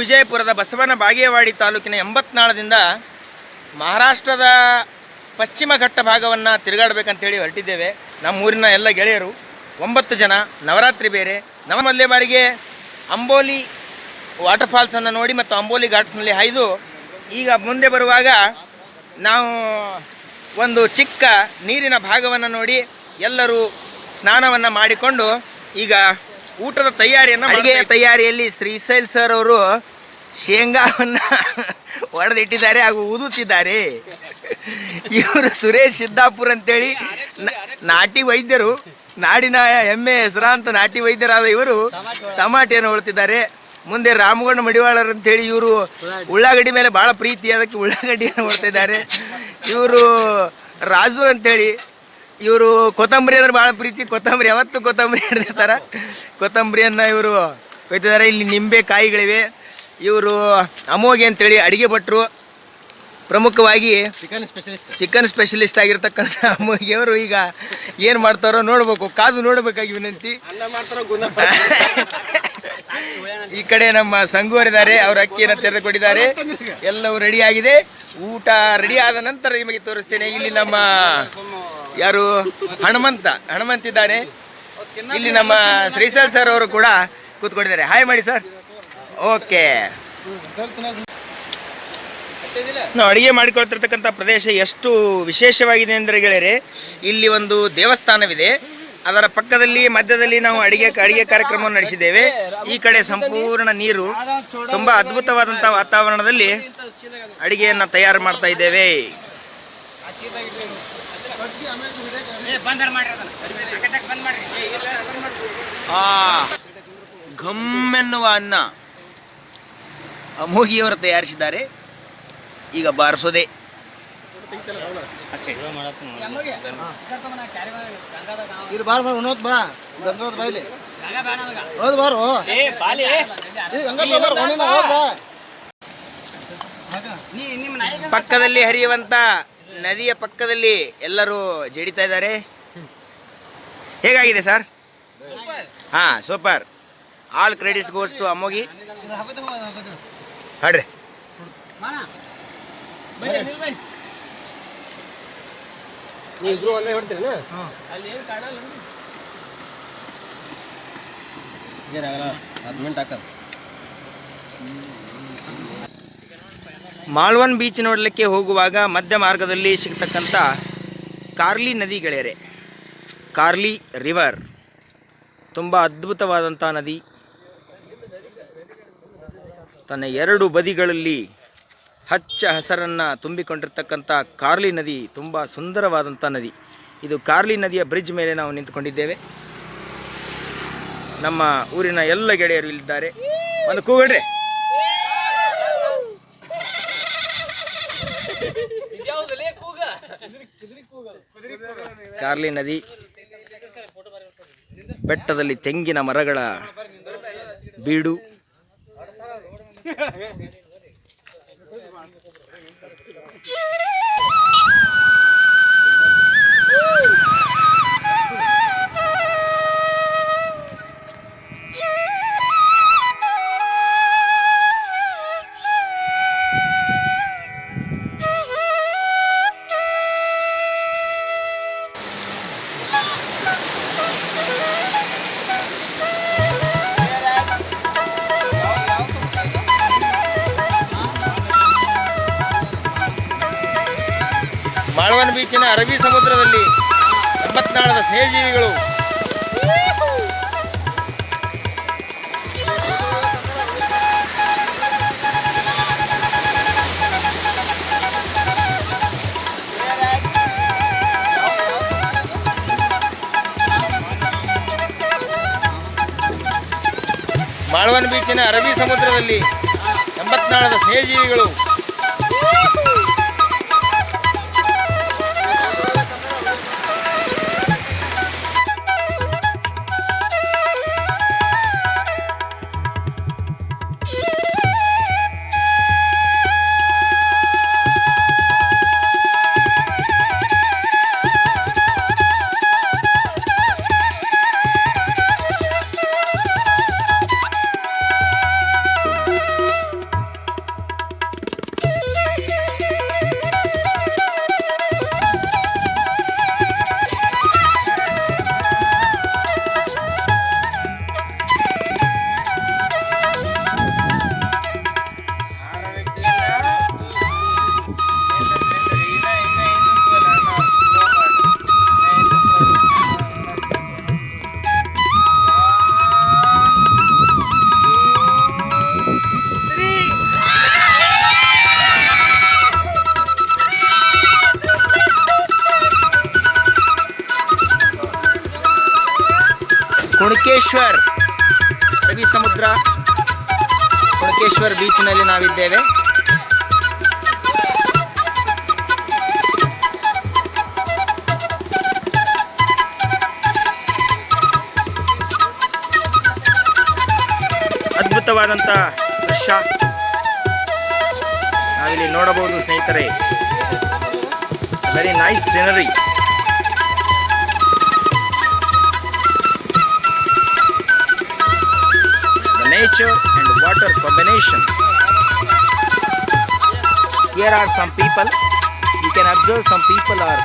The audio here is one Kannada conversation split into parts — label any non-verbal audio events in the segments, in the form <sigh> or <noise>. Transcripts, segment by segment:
ವಿಜಯಪುರದ ಬಸವನ ಬಾಗೇವಾಡಿ ತಾಲೂಕಿನ ಎಂಬತ್ನಾಳದಿಂದ ಮಹಾರಾಷ್ಟ್ರದ ಪಶ್ಚಿಮ ಘಟ್ಟ ಭಾಗವನ್ನು ತಿರುಗಾಡಬೇಕಂತೇಳಿ ಹೊರಟಿದ್ದೇವೆ. ನಮ್ಮ ಊರಿನ ಎಲ್ಲ ಗೆಳೆಯರು, ಒಂಬತ್ತು ಜನ, ನವರಾತ್ರಿ ಬೇರೆ. ನಮ್ಮ ಮೊದಲೇ ಬಾರಿಗೆ ಅಂಬೋಲಿ ವಾಟರ್ ಫಾಲ್ಸನ್ನು ನೋಡಿ ಮತ್ತು ಅಂಬೋಲಿ ಘಾಟ್ಸ್ನಲ್ಲಿ ಹಾಯ್ದು ಈಗ ಮುಂದೆ ಬರುವಾಗ ನಾವು ಒಂದು ಚಿಕ್ಕ ನೀರಿನ ಭಾಗವನ್ನು ನೋಡಿ ಎಲ್ಲರೂ ಸ್ನಾನವನ್ನು ಮಾಡಿಕೊಂಡು ಈಗ ಊಟದ ತಯಾರಿಯನ್ನು ಅಡುಗೆಯ ತಯಾರಿಯಲ್ಲಿ ಶ್ರೀಶೈಲ್ ಸರ್ ಅವರು ಶೇಂಗಾವನ್ನು ಹೊಡೆದಿಟ್ಟಿದ್ದಾರೆ <laughs> ಹಾಗೂ ಊದುತ್ತಿದ್ದಾರೆ ಇವರು ಸುರೇಶ್ ಸಿದ್ದಾಪುರ್ ಅಂತೇಳಿ ನಾಟಿ ವೈದ್ಯರು ನಾಡಿನ ಹೆಮ್ಮೆ ಹೆಸರಾಂತ ನಾಟಿ ವೈದ್ಯರಾದ ಇವರು ಟಮಾಟೆಯನ್ನು ಹೊಳ್ತಿದ್ದಾರೆ ಮುಂದೆ ರಾಮಗೌಡ ಮಡಿವಾಳರ್ ಅಂತೇಳಿ ಇವರು ಉಳ್ಳಾಗಡ್ಡಿ ಮೇಲೆ ಭಾಳ ಪ್ರೀತಿ ಅದಕ್ಕೆ ಉಳ್ಳಾಗಡ್ಡಿಯನ್ನು ಹೊಡ್ತಿದ್ದಾರೆ ಇವರು ರಾಜು ಅಂತೇಳಿ ಇವರು ಕೊತ್ತಂಬರಿ ಅಂದ್ರೆ ಭಾಳ ಪ್ರೀತಿ. ಕೊತ್ತಂಬರಿ ಯಾವತ್ತು ಕೊತ್ತಂಬರಿ ಹಿಡಿದಿರ್ತಾರ? ಕೊತ್ತಂಬರಿಯನ್ನ ಇವರು ಕೊಯ್ತಿದ್ದಾರೆ. ಇಲ್ಲಿ ನಿಂಬೆ ಕಾಯಿಗಳಿವೆ. ಇವರು ಅಮೋಗೆ ಅಂತೇಳಿ ಅಡಿಗೆ ಭಟ್ರು. ಪ್ರಮುಖವಾಗಿ ಚಿಕನ್ ಸ್ಪೆಷಲಿಸ್ಟ್ ಚಿಕನ್ ಸ್ಪೆಷಲಿಸ್ಟ್ ಆಗಿರ್ತಕ್ಕಂಥ ಅಮ್ಮಗಿಯವರು ಈಗ ಏನು ಮಾಡ್ತಾರೋ ನೋಡ್ಬೇಕು. ಕಾದು ನೋಡಬೇಕಾಗಿ ವಿನಂತಿ. ಈ ಕಡೆ ನಮ್ಮ ಸಂಗುವರಿದ್ದಾರೆ ಅವ್ರ ಅಕ್ಕಿಯನ್ನು ತೆರೆದುಕೊಂಡಿದ್ದಾರೆ. ಎಲ್ಲವೂ ರೆಡಿ ಆಗಿದೆ. ಊಟ ರೆಡಿ ಆದ ನಂತರ ನಿಮಗೆ ತೋರಿಸ್ತೇನೆ. ಇಲ್ಲಿ ನಮ್ಮ ಯಾರು? ಹನುಮಂತ. ಹನುಮಂತ ಇದ್ದಾನೆ. ಇಲ್ಲಿ ನಮ್ಮ ಶ್ರೀಶೈಲ್ ಸರ್ ಅವರು ಕೂಡ ಕೂತ್ಕೊಂಡಿದ್ದಾರೆ. ಹಾಯ್ ಮಾಡಿ ಸರ್. ಓಕೆ ನಾವು ಅಡುಗೆ ಮಾಡಿಕೊಳ್ತಿರ್ತಕ್ಕಂಥ ಪ್ರದೇಶ ಎಷ್ಟು ವಿಶೇಷವಾಗಿದೆ ಅಂದರೆ ಗೆಳೆಯರೆ, ಇಲ್ಲಿ ಒಂದು ದೇವಸ್ಥಾನವಿದೆ. ಅದರ ಪಕ್ಕದಲ್ಲಿ, ಮಧ್ಯದಲ್ಲಿ ನಾವು ಅಡಿಗೆ ಅಡಿಗೆ ಕಾರ್ಯಕ್ರಮವನ್ನು ನಡೆಸಿದ್ದೇವೆ. ಈ ಕಡೆ ಸಂಪೂರ್ಣ ನೀರು ತುಂಬ ಅದ್ಭುತವಾದಂಥ ವಾತಾವರಣದಲ್ಲಿ ಅಡಿಗೆಯನ್ನು ತಯಾರು ಮಾಡ್ತಾ ಇದ್ದೇವೆ. ಆ ಘಮ್ ಎನ್ನುವ ಅನ್ನ. ಅಮೋಘಿಯವರು ತಯಾರಿಸಿದ್ದಾರೆ. ಈಗ ಬಾರಿಸೋದೆ. ಇದು ಬಾರ್ ಬಾರ್ ಉಣ್ಣೋದ್ ಬಾ. ಗಂಗೋದ್ ಬಾಯ್ಲಿ. ಹೋದ್ ಬಾರು. ಇದು ಬಾರ್ ಹೋದ್ ಬಾ. ಪಕ್ಕದಲ್ಲಿ ಹರಿಯುವಂತ ನದಿಯ ಪಕ್ಕದಲ್ಲಿ ಎಲ್ಲರೂ ಜಡಿತಾ ಇದ್ದಾರೆ. ಹೇಗಾಗಿದೆ ಸರ್? ಹಾ super. All credits goes to Amogi ಹಾಡ್ರಿ. Minute ಹಾಕೋದು ಮಾಳ್ವನ್ ಬೀಚ್ ನೋಡಲಿಕ್ಕೆ ಹೋಗುವಾಗ ಮಧ್ಯ ಮಾರ್ಗದಲ್ಲಿ ಸಿಗ್ತಕ್ಕಂಥ ಕಾರ್ಲಿ ನದಿ ಗೆಳೆಯರೆ. ಕಾರ್ಲಿ ರಿವರ್. ತುಂಬ ಅದ್ಭುತವಾದಂಥ ನದಿ. ತನ್ನ ಎರಡು ಬದಿಗಳಲ್ಲಿ ಹಚ್ಚ ಹಸರನ್ನು ತುಂಬಿಕೊಂಡಿರ್ತಕ್ಕಂಥ ಕಾರ್ಲಿ ನದಿ ತುಂಬ ಸುಂದರವಾದಂಥ ನದಿ. ಇದು ಕಾರ್ಲಿ ನದಿಯ ಬ್ರಿಡ್ಜ್ ಮೇಲೆ ನಾವು ನಿಂತ್ಕೊಂಡಿದ್ದೇವೆ. ನಮ್ಮ ಊರಿನ ಎಲ್ಲ ಗೆಳೆಯರು ಇಲ್ಲಿದ್ದಾರೆ. ಒಂದು ಕೂಗಡ್ರಿ ಕಾರ್ಲಿ ನದಿ. ಬೆಟ್ಟದಲ್ಲಿ ತೆಂಗಿನ ಮರಗಳ ಬೀಡು. ಮಾಳವನ ಬೀಚಿನ ಅರಬ್ಬಿ ಸಮುದ್ರದಲ್ಲಿ ಎಂಬತ್ನಾಳದ ಸ್ನೇಹಜೀವಿಗಳು. ಮಾಳವನ್ ಬೀಚಿನ ಅರಬ್ಬಿ ಸಮುದ್ರದಲ್ಲಿ ಎಂಬತ್ನಾಳದ ಸ್ನೇಹಜೀವಿಗಳು. ಅರಬ್ಬಿ ಸಮುದ್ರ ಕುಣಕೇಶ್ವರ್ ಬೀಚ್ನಲ್ಲಿ ನಾವಿದ್ದೇವೆ. ಅದ್ಭುತವಾದಂಥ ದೃಶ್ಯ. ನಾವಿಲ್ಲಿ ನೋಡಬಹುದು ಸ್ನೇಹಿತರೆ. Very nice scenery and water combinations. Here are some people. You can observe some people are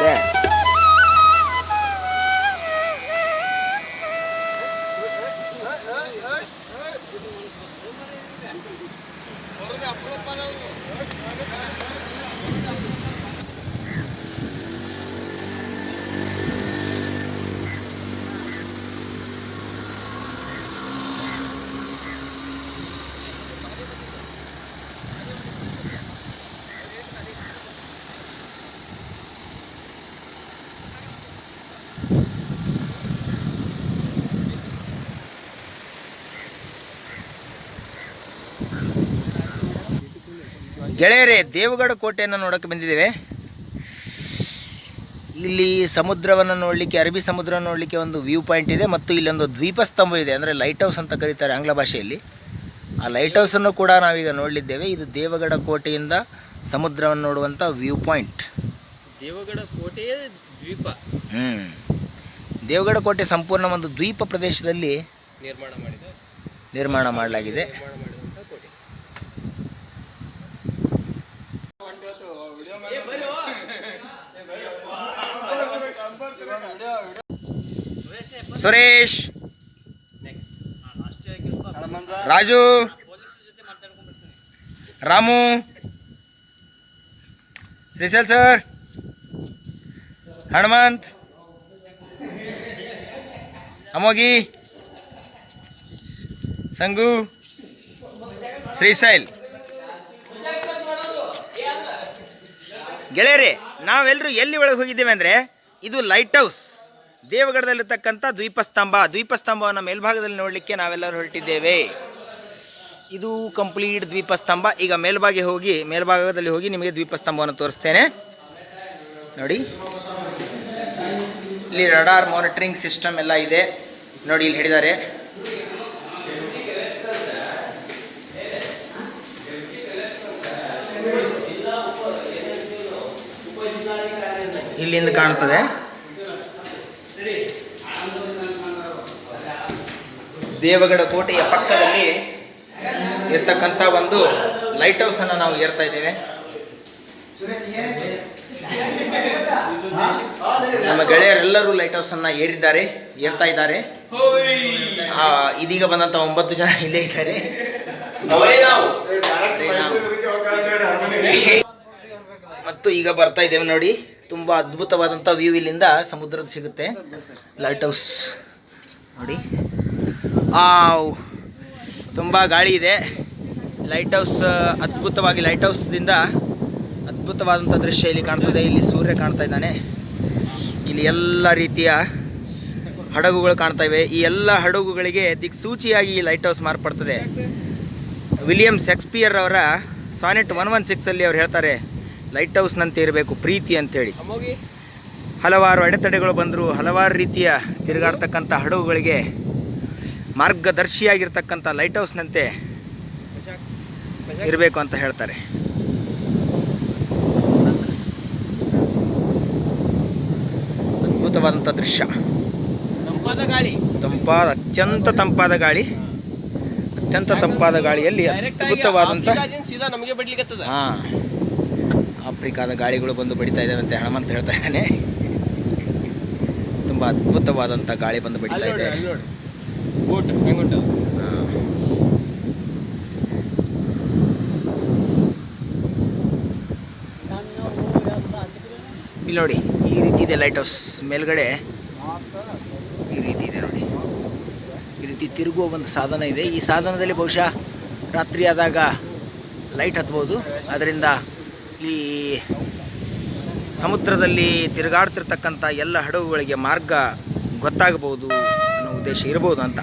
there. ಗೆಳೆಯರೇ ದೇವಗಡ ಕೋಟೆಯನ್ನು ನೋಡೋಕ್ಕೆ ಬಂದಿದ್ದೇವೆ. ಇಲ್ಲಿ ಸಮುದ್ರವನ್ನು ನೋಡಲಿಕ್ಕೆ ಅರಬ್ಬಿ ಸಮುದ್ರ ನೋಡಲಿಕ್ಕೆ ಒಂದು ವ್ಯೂ ಪಾಯಿಂಟ್ ಇದೆ ಮತ್ತು ಇಲ್ಲೊಂದು ದ್ವೀಪ ಸ್ತಂಭ ಇದೆ ಅಂದರೆ ಲೈಟ್ ಹೌಸ್ ಅಂತ ಕರೀತಾರೆ ಆಂಗ್ಲ ಭಾಷೆಯಲ್ಲಿ. ಆ ಲೈಟ್ ಹೌಸನ್ನು ಕೂಡ ನಾವೀಗ ನೋಡಲಿದ್ದೇವೆ. ಇದು ದೇವಗಡ ಕೋಟೆಯಿಂದ ಸಮುದ್ರವನ್ನು ನೋಡುವಂಥ ವ್ಯೂ ಪಾಯಿಂಟ್ ದೇವಗಡ ಕೋಟೆಯೇ ದ್ವೀಪ. ಹ್ಞೂ ದೇವಗಡ ಕೋಟೆ ಸಂಪೂರ್ಣ ಒಂದು ದ್ವೀಪ ಪ್ರದೇಶದಲ್ಲಿ ನಿರ್ಮಾಣ ಮಾಡಿದೆ ನಿರ್ಮಾಣ ಮಾಡಲಾಗಿದೆ ನಿರ್ಮಾಣ ಮಾಡಿದಂಥ ಕೋಟೆ ಸುರೇಶ್. ರಾಜು. ರಾಮು. ಶ್ರೀಶೈಲ್ ಸರ್. ಹನುಮಂತ್. ಅಮೋಗಿ ಸಂಗು. ಶ್ರೀಶೈಲ್. ಗೆಳೆಯರೇ ನಾವೆಲ್ಲರೂ ಎಲ್ಲಿ ಒಳಗೆ ಹೋಗಿದ್ದೇವೆ ಅಂದರೆ ಇದು ಲೈಟ್ ಹೌಸ್ ದೇವಗಢದಲ್ಲಿರ್ತಕ್ಕಂಥ ದ್ವೀಪಸ್ತಂಭ, ದ್ವೀಪಸ್ತಂಭವನ್ನು ಮೇಲ್ಭಾಗದಲ್ಲಿ ನೋಡಲಿಕ್ಕೆ ನಾವೆಲ್ಲರೂ ಹೊರಟಿದ್ದೇವೆ. ಇದು ಕಂಪ್ಲೀಟ್ ದ್ವೀಪಸ್ತಂಭ. ಈಗ ಮೇಲ್ಭಾಗೆ ಹೋಗಿ, ಮೇಲ್ಭಾಗದಲ್ಲಿ ಹೋಗಿ ನಿಮಗೆ ದ್ವೀಪಸ್ತಂಭವನ್ನು ತೋರಿಸ್ತೇನೆ. ನೋಡಿ. ಇಲ್ಲಿ ರಡಾರ್ ಮಾನಿಟ್ರಿಂಗ್ ಸಿಸ್ಟಮ್ ಎಲ್ಲ ಇದೆ. ನೋಡಿ, ಇಲ್ಲಿ ಹಿಡಿದಾರೆ ಇಲ್ಲಿಂದ ಕಾಣ್ತದೆ ದೇವಗಡ ಕೋಟೆಯ ಪಕ್ಕದಲ್ಲಿ ಇರ್ತಕ್ಕಂಥ ಒಂದು ಲೈಟ್ ಹೌಸ್ ಅನ್ನು ನಾವು ಏರ್ತಾ ಇದ್ದೇವೆ. ನಮ್ಮ ಗೆಳೆಯರೆಲ್ಲರೂ ಲೈಟ್ ಹೌಸ್ ಅನ್ನ ಏರಿದ್ದಾರೆ ಏರ್ತಾ ಇದ್ದಾರೆ. ಇದೀಗ ಬಂದಂತ ಒಂಬತ್ತು ಜನ ಇಲ್ಲೇ ಇದ್ದಾರೆ. ಮತ್ತು ಈಗ ಬರ್ತಾ ಇದ್ದೇವೆ ನೋಡಿ ತುಂಬಾ ಅದ್ಭುತವಾದಂಥ ವ್ಯೂ ಇಲ್ಲಿಂದ ಸಮುದ್ರದ ಸಿಗುತ್ತೆ. Lighthouse. ನೋಡಿ. ತುಂಬ ಗಾಳಿ ಇದೆ. ಲೈಟ್ ಹೌಸ್ ಅದ್ಭುತವಾಗಿ ಲೈಟ್ ಹೌಸ್ದಿಂದ ಅದ್ಭುತವಾದಂಥ ದೃಶ್ಯ ಇಲ್ಲಿ ಕಾಣ್ತದೆ. ಇಲ್ಲಿ ಸೂರ್ಯ ಕಾಣ್ತಾ ಇದ್ದಾನೆ. ಇಲ್ಲಿ ಎಲ್ಲ ರೀತಿಯ ಹಡಗುಗಳು ಕಾಣ್ತಾ ಇವೆ. ಈ ಎಲ್ಲ ಹಡಗುಗಳಿಗೆ ದಿಕ್ಸೂಚಿಯಾಗಿ ಈ ಲೈಟ್ ಹೌಸ್ ಮಾರ್ಪಡ್ತದೆ. ವಿಲಿಯಂ ಶೇಕ್ಸ್ಪಿಯರ್ ಅವರ ಸಾನೆಟ್ ಒನ್ ಒನ್ ಸಿಕ್ಸಲ್ಲಿ ಅವ್ರು ಹೇಳ್ತಾರೆ ಲೈಟ್ ಹೌಸ್ನಂತೆ ಇರಬೇಕು ಪ್ರೀತಿ ಅಂತೇಳಿ. ಹಲವಾರು ಅಡೆತಡೆಗಳು ಬಂದರೂ ಹಲವಾರು ರೀತಿಯ ತಿರುಗಾಡ್ತಕ್ಕಂಥ ಹಡಗುಗಳಿಗೆ ಮಾರ್ಗದರ್ಶಿಯಾಗಿರ್ತಕ್ಕಂಥ ಲೈಟ್ ಹೌಸ್ನಂತೆ ಇರಬೇಕು ಅಂತ ಹೇಳ್ತಾರೆ. ಅದ್ಭುತವಾದಂಥ ದೃಶ್ಯ. ತಂಪಾದ ಗಾಳಿ. ತಂಪಾದ ಅತ್ಯಂತ ತಂಪಾದ ಗಾಳಿ. ಅತ್ಯಂತ ತಂಪಾದ ಗಾಳಿಯಲ್ಲಿ ಅದ್ಭುತವಾದಂಥ ಹಾಂ. ಆಫ್ರಿಕಾದ ಗಾಳಿಗಳು ಬಂದು ಬಡಿತಾ ಇದ್ದಾರಂತೆ ಹಣಮಂತ ಹೇಳ್ತಾ ಇದ್ದಾನೆ. ತುಂಬ ಅದ್ಭುತವಾದಂಥ ಗಾಳಿ ಬಂದು ಬಡಿತಾ ಇದೆ. ಬೋಟ್ ಹೆಂಗುಂಟು. ಇಲ್ಲಿ ನೋಡಿ, ಈ ರೀತಿ ಇದೆ ಲೈಟ್ ಹೌಸ್ ಮೇಲ್ಗಡೆ ಈ ರೀತಿ ಇದೆ ನೋಡಿ. ಈ ರೀತಿ ತಿರುಗುವ ಒಂದು ಸಾಧನ ಇದೆ. ಈ ಸಾಧನದಲ್ಲಿ ಬಹುಶಃ ರಾತ್ರಿ ಆದಾಗ ಲೈಟ್ ಹತ್ಬೋದು. ಅದರಿಂದ ಈ ಸಮುದ್ರದಲ್ಲಿ ತಿರುಗಾಡ್ತಿರ್ತಕ್ಕಂಥ ಎಲ್ಲ ಹಡಗುಗಳಿಗೆ ಮಾರ್ಗ ಗೊತ್ತಾಗಬಹುದು. ಅನ್ನೋ ಉದ್ದೇಶ ಇರ್ಬೋದು ಅಂತ.